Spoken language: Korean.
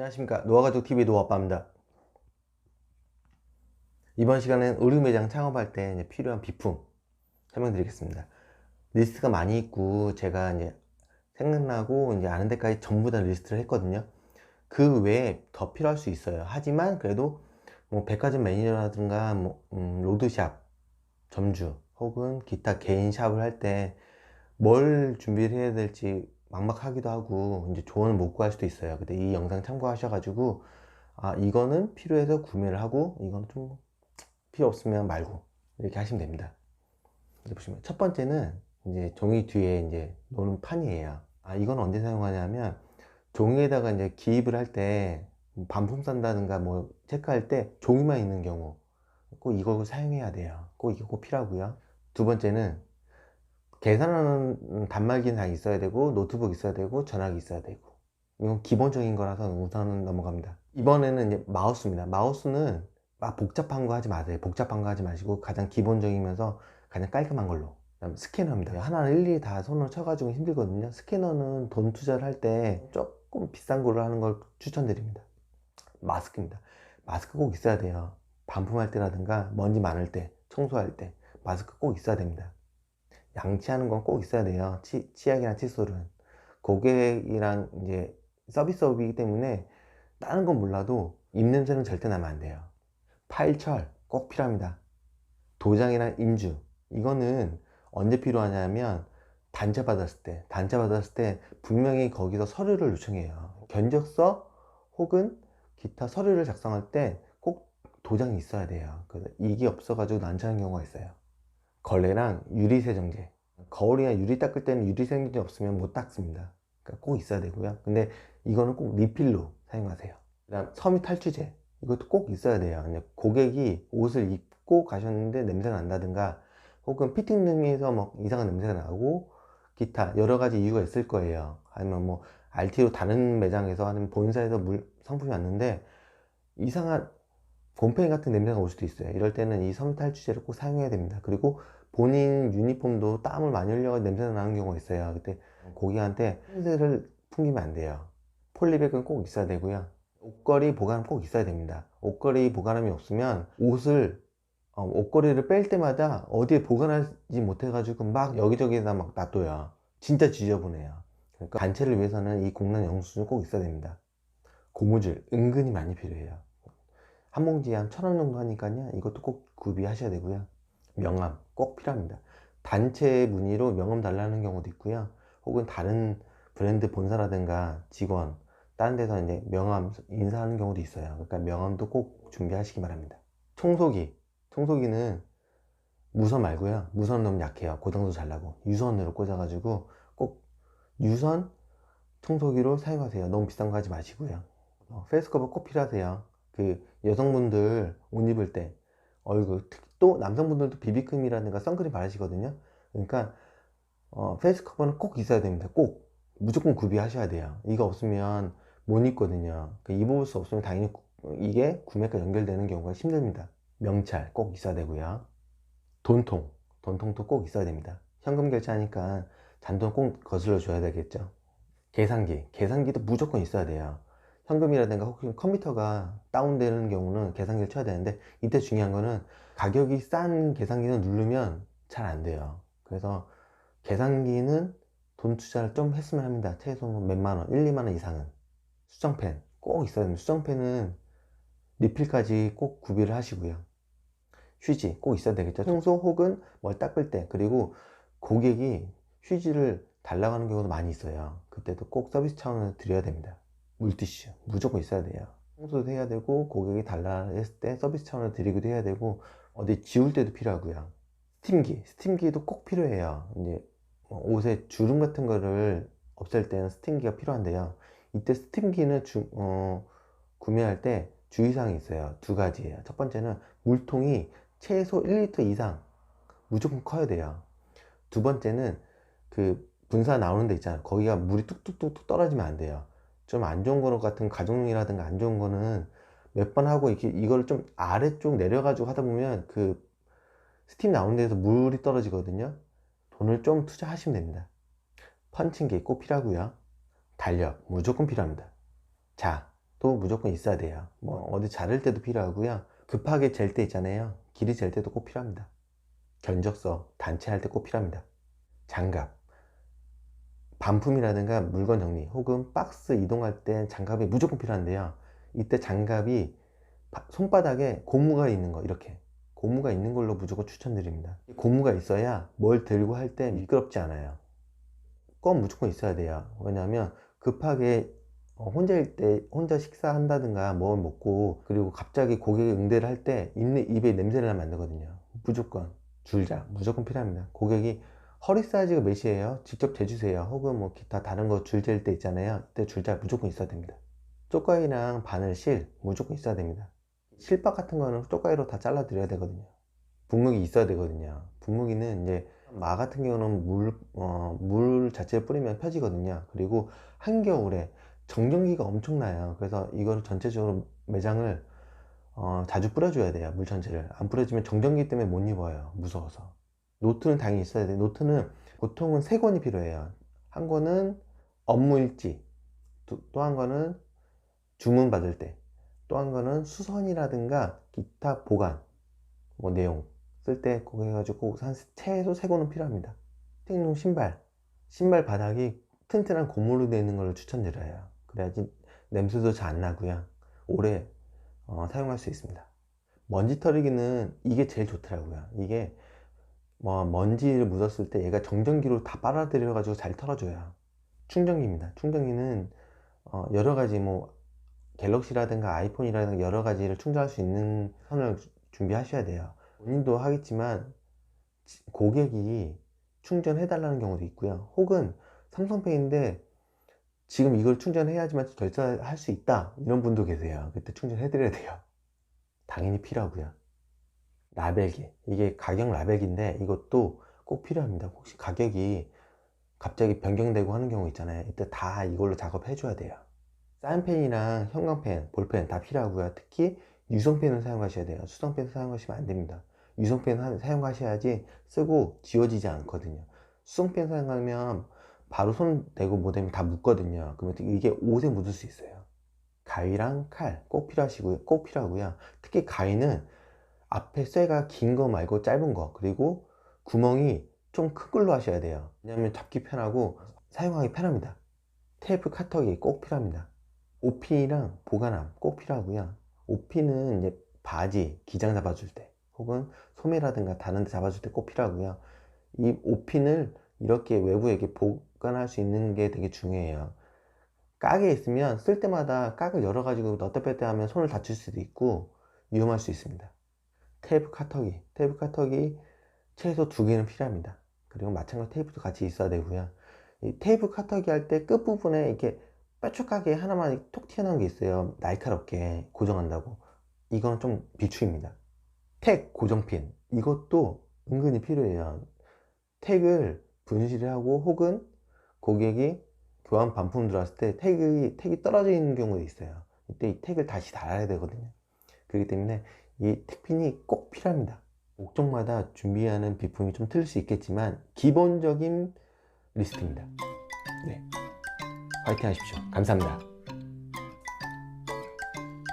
안녕하십니까. 노아가족TV 노아빠입니다. 이번 시간엔 의류 매장 창업할 때 필요한 비품 설명드리겠습니다. 리스트가 많이 있고 제가 이제 생각나고 이제 아는 데까지 전부 다 리스트를 했거든요. 그 외에 더 필요할 수 있어요. 하지만 그래도 뭐 백화점 매니저라든가 뭐 음, 로드샵 점주 혹은 기타 개인 샵을 할 때 뭘 준비를 해야 될지 막막하기도 하고 이제 조언을 못 구할 수도 있어요. 근데 이 영상 참고하셔가지고 아 이거는 필요해서 구매를 하고 이건 좀 필요 없으면 말고 이렇게 하시면 됩니다. 보시면 첫 번째는 이제 종이 뒤에 이제 노는 판이에요. 아 이건 언제 사용하냐면 종이에다가 이제 기입을 할 때 반품 산다든가 뭐 체크할 때 종이만 있는 경우 꼭 이걸 사용해야 돼요. 꼭 이거 꼭 필요하고요. 두 번째는 계산하는 단말기는 다 있어야 되고 노트북 있어야 되고 전화기 있어야 되고. 이건 기본적인 거라서 우선은 넘어갑니다. 이번에는 마우스입니다. 마우스는 막 복잡한 거 하지 마세요. 복잡한 거 하지 마시고 가장 기본적이면서 가장 깔끔한 걸로. 그다음 스캐너입니다. 하나는 일일이 다 손으로 쳐가지고 힘들거든요. 스캐너는 돈 투자를 할 때 조금 비싼 거를 하는 걸 추천드립니다. 마스크입니다. 마스크 꼭 있어야 돼요. 반품할 때라든가 먼지 많을 때 청소할 때 마스크 꼭 있어야 됩니다 양치하는 건 꼭 있어야 돼요. 치, 치약이나 칫솔은. 고객이랑 이제 서비스업이기 때문에 다른 건 몰라도 입냄새는 절대 나면 안 돼요. 파일철 꼭 필요합니다. 도장이나 인주. 이거는 언제 필요하냐면 단체 받았을 때, 단체 받았을 때 분명히 거기서 서류를 요청해요. 견적서 혹은 기타 서류를 작성할 때 꼭 도장이 있어야 돼요. 그래서 이게 없어가지고 난처한 경우가 있어요. 걸레랑 유리 세정제. 거울이나 유리 닦을 때는 유리 세정제 없으면 못 닦습니다. 그러니까 꼭 있어야 되고요. 근데 이거는 꼭 리필로 사용하세요. 그 다음 섬유 탈취제. 이것도 꼭 있어야 돼요. 고객이 옷을 입고 가셨는데 냄새가 난다든가 혹은 피팅 능에서 뭐 이상한 냄새가 나고 기타 여러 가지 이유가 있을 거예요. 아니면 뭐 RT로 다른 매장에서 아니면 본사에서 물 상품이 왔는데 이상한 곰팡이 같은 냄새가 올 수도 있어요. 이럴 때는 이 섬유 탈취제를 꼭 사용해야 됩니다. 그리고 본인 유니폼도 땀을 많이 흘려 냄새가 나는 경우가 있어요. 그때 고객한테 냄새를 풍기면 안 돼요. 폴리백은 꼭 있어야 되고요. 옷걸이 보관은 꼭 있어야 됩니다. 옷걸이 보관함이 없으면 옷을 어, 옷걸이를 뺄 때마다 어디에 보관하지 못해 가지고 막 여기저기에다 막 놔둬요. 진짜 지저분해요. 그러니까 단체를 위해서는 이 공란 영수증 꼭 있어야 됩니다. 고무줄 은근히 많이 필요해요. 한 봉지에 한 천 원 정도 하니까요. 이것도 꼭 구비하셔야 되고요 명함 꼭 필요합니다. 단체 문의로 명함 달라는 경우도 있고요. 혹은 다른 브랜드 본사라든가 직원 다른 데서 이제 명함 인사하는 경우도 있어요. 그러니까 명함도 꼭 준비하시기 바랍니다. 청소기. 청소기는 무선 말고요. 무선 너무 약해요. 고장도 잘 나고 유선으로 꽂아 가지고 꼭 유선 청소기로 사용하세요. 너무 비싼 거 하지 마시고요. 어, 페이스 커버 꼭 필요하세요. 그 여성분들 옷 입을 때 얼굴 또 남성분들도 비비크림이라든가 선크림 바르시거든요. 그러니까 어, 페이스 커버는 꼭 있어야 됩니다. 꼭. 무조건 구비하셔야 돼요. 이거 없으면 못 입거든요. 그 입어볼 수 없으면 당연히 이게 구매가 연결되는 경우가 힘듭니다. 명찰 꼭 있어야 되고요. 돈통. 돈통도 꼭 있어야 됩니다. 현금 결제하니까 잔돈 꼭 거슬러 줘야 되겠죠. 계산기. 계산기도 무조건 있어야 돼요 현금이라든가 혹은 컴퓨터가 다운되는 경우는 계산기를 쳐야 되는데 이때 중요한 거는 가격이 싼 계산기는 누르면 잘 안 돼요. 그래서 계산기는 돈 투자를 좀 했으면 합니다. 최소 뭐 몇만원 1, 2만원 이상은. 수정펜 꼭 있어야 됩니다. 수정펜은 리필까지 꼭 구비를 하시고요. 휴지 꼭 있어야 되겠죠. 청소 혹은 뭘 닦을 때 그리고 고객이 휴지를 달라고 하는 경우도 많이 있어요. 그때도 꼭 서비스 차원을 드려야 됩니다 물티슈. 무조건 있어야 돼요. 청소도 해야 되고 고객이 달라 했을 때 서비스 차원을 드리기도 해야 되고 어디 지울 때도 필요하고요. 스팀기. 스팀기도 꼭 필요해요. 이제 뭐 옷에 주름 같은 거를 없앨 때는 스팀기가 필요한데요. 이때 스팀기는 주, 어, 구매할 때 주의사항이 있어요. 두 가지예요. 첫 번째는 물통이 최소 1리터 이상 무조건 커야 돼요. 두 번째는 그 분사 나오는 데 있잖아요. 거기가 물이 뚝뚝뚝뚝 떨어지면 안 돼요 좀 안 좋은 거 같은 가정용이라든가 안 좋은 거는 몇 번 하고 이렇게 이걸 좀 아래쪽 내려가지고 하다 보면 그 스팀 나오는 데서 물이 떨어지거든요 돈을 좀 투자하시면 됩니다 펀칭기 꼭 필요하고요 달력 무조건 필요합니다 자또 무조건 있어야 돼요. 뭐 어디 자를 때도 필요하고요. 급하게 잴 때 있잖아요. 길이 잴 때도 꼭 필요합니다. 견적서 단체 할 때 꼭 필요합니다. 장갑. 반품이라든가 물건 정리 혹은 박스 이동할 때 장갑이 무조건 필요한데요. 이때 장갑이 바- 손바닥에 고무가 있는 거 이렇게 고무가 있는 걸로 무조건 추천드립니다. 고무가 있어야 뭘 들고 할 때 미끄럽지 않아요. 꼭 무조건 있어야 돼요. 왜냐하면 급하게 어, 혼자일 때 혼자 식사한다든가 뭘 먹고 그리고 갑자기 고객이 응대를 할 때 입에 냄새를 나면 안 되거든요. 무조건 줄자 무조건 필요합니다. 고객이 허리 사이즈가 몇이에요? 직접 재주세요. 혹은 뭐 기타 다른 거 줄잴 때 있잖아요. 그때 줄자 무조건 있어야 됩니다. 쪽가위랑 바늘 실 무조건 있어야 됩니다. 실밥 같은 거는 쪽가위로 다 잘라 드려야 되거든요. 분무기 있어야 되거든요. 분무기는 이제 마 같은 경우는 물, 어, 물 자체를 뿌리면 펴지거든요. 그리고 한겨울에 정전기가 엄청나요. 그래서 이거를 전체적으로 매장을 어, 자주 뿌려줘야 돼요. 물 전체를. 안 뿌려주면 정전기 때문에 못 입어요. 무서워서. 노트는 당연히 있어야 돼요. 노트는 보통은 세 권이 필요해요. 한 권은 업무 일지, 또 한 권은 주문 받을 때, 또 한 권은 수선이라든가 기타 보관, 뭐 내용 쓸 때 그거 해가지고 한 최소 세 권은 필요합니다. 특용 신발, 신발 바닥이 튼튼한 고무로 되어 있는 걸 추천드려요. 그래야지 냄새도 잘 안 나고요. 오래 어, 사용할 수 있습니다. 먼지 털이기는 이게 제일 좋더라고요. 이게 뭐 먼지를 묻었을 때 얘가 정전기로 다 빨아들여 가지고 잘 털어줘요. 충전기입니다. 충전기는 어, 여러 가지 뭐 갤럭시라든가 아이폰이라든가 여러 가지를 충전할 수 있는 선을 준비하셔야 돼요. 본인도 하겠지만 지- 고객이 충전해 달라는 경우도 있고요. 혹은 삼성페이인데 지금 이걸 충전해야지만 결제할 수 있다 이런 분도 계세요. 그때 충전해 드려야 돼요. 당연히 필요하고요. 라벨기 이게 가격 라벨기인데 이것도 꼭 필요합니다. 혹시 가격이 갑자기 변경되고 하는 경우 있잖아요. 이때 다 이걸로 작업해 줘야 돼요. 사인펜이랑 형광펜, 볼펜 다 필요하고요. 특히 유성펜을 사용하셔야 돼요. 수성펜 사용하시면 안 됩니다. 유성펜 하- 사용하셔야지 쓰고 지워지지 않거든요. 수성펜 사용하면 바로 손 대고 뭐 되면 다 묻거든요. 그러면 이게 옷에 묻을 수 있어요. 가위랑 칼 꼭 필요하시고요. 꼭 필요하고요. 특히 가위는 앞에 쇠가 긴 거 말고 짧은 거 그리고 구멍이 좀 큰 걸로 하셔야 돼요. 왜냐하면 잡기 편하고 사용하기 편합니다. 테이프 카터기 꼭 필요합니다. 오피랑 보관함 꼭 필요하고요. 오피는 이제 바지 기장 잡아줄 때 혹은 소매라든가 다른 데 잡아줄 때 꼭 필요하고요. 이 오핀을 이렇게 외부에 이렇게 보관할 수 있는 게 되게 중요해요. 깍에 있으면 쓸 때마다 깍을 열어 가지고 넣었다 뺐다 하면 손을 다칠 수도 있고 위험할 수 있습니다. 테이프 카터기, 테이프 카터기 최소 두 개는 필요합니다. 그리고 마찬가지로 테이프도 같이 있어야 되고요. 이 테이프 카터기 할 때 끝부분에 이렇게 뾰족하게 하나만 톡 튀어나온 게 있어요. 날카롭게 고정한다고. 이건 좀 비추입니다. 택 고정핀. 이것도 은근히 필요해요. 택을 분실을 하고 혹은 고객이 교환 반품 들어왔을 때 택이, 택이 떨어져 있는 경우도 있어요. 이때 이 택을 다시 달아야 되거든요. 그렇기 때문에 이 택핀이 꼭 필요합니다. 목적마다 준비하는 비품이 좀 틀릴 수 있겠지만 기본적인 리스트입니다. 네. 화이팅 하십시오. 감사합니다.